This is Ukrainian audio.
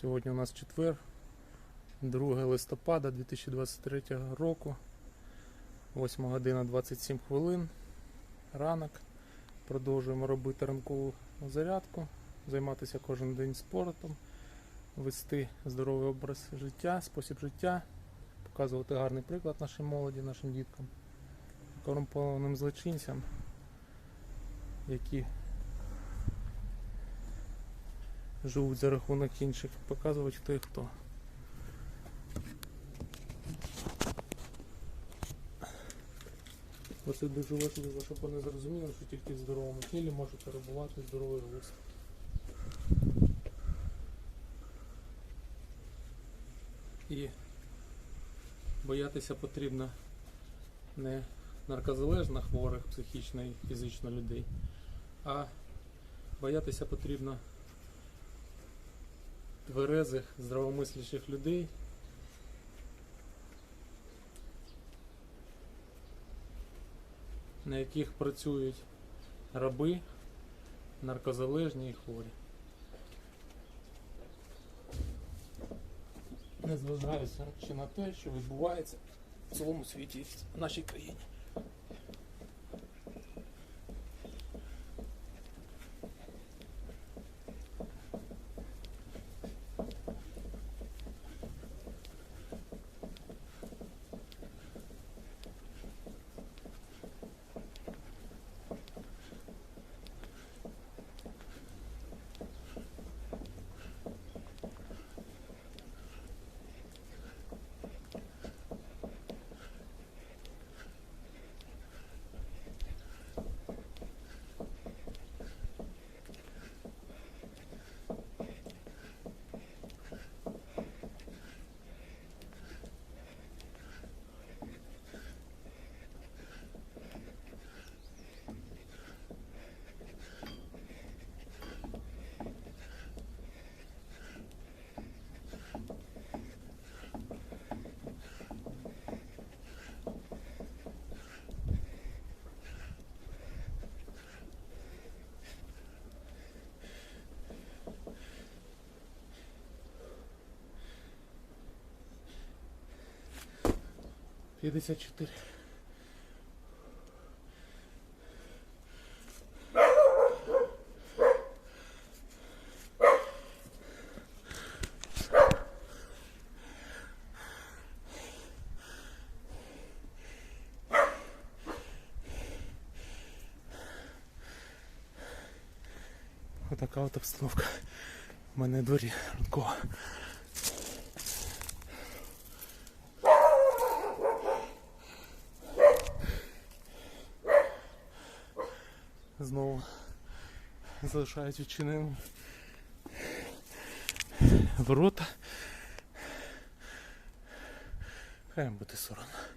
Сьогодні у нас четвер, 2 листопада 2023 року, 8 година 27 хвилин. Ранок. Продовжуємо робити ранкову зарядку, займатися кожен день спортом, вести здоровий образ життя, спосіб життя, показувати гарний приклад нашій молоді, нашим діткам, корумпованим злочинцям, які живуть за рахунок інших, показувати хто і хто. Оце дуже важливо, щоб вони зрозуміли, що тільки в здоровому тілі може перебувати здоровий глузд. І боятися потрібно не наркозалежно хворих психічно і фізично людей, а боятися потрібно тверезих, здравомислячих людей, на яких працюють раби, наркозалежні і хворі. Незважаючи на те, що відбувається в цілому світі в нашій країні. П'ятдесят чотири. Отака от обстановка. У мене дворі ранкова. Знову залишають відчиненим ворота. Хай їм буде соромно.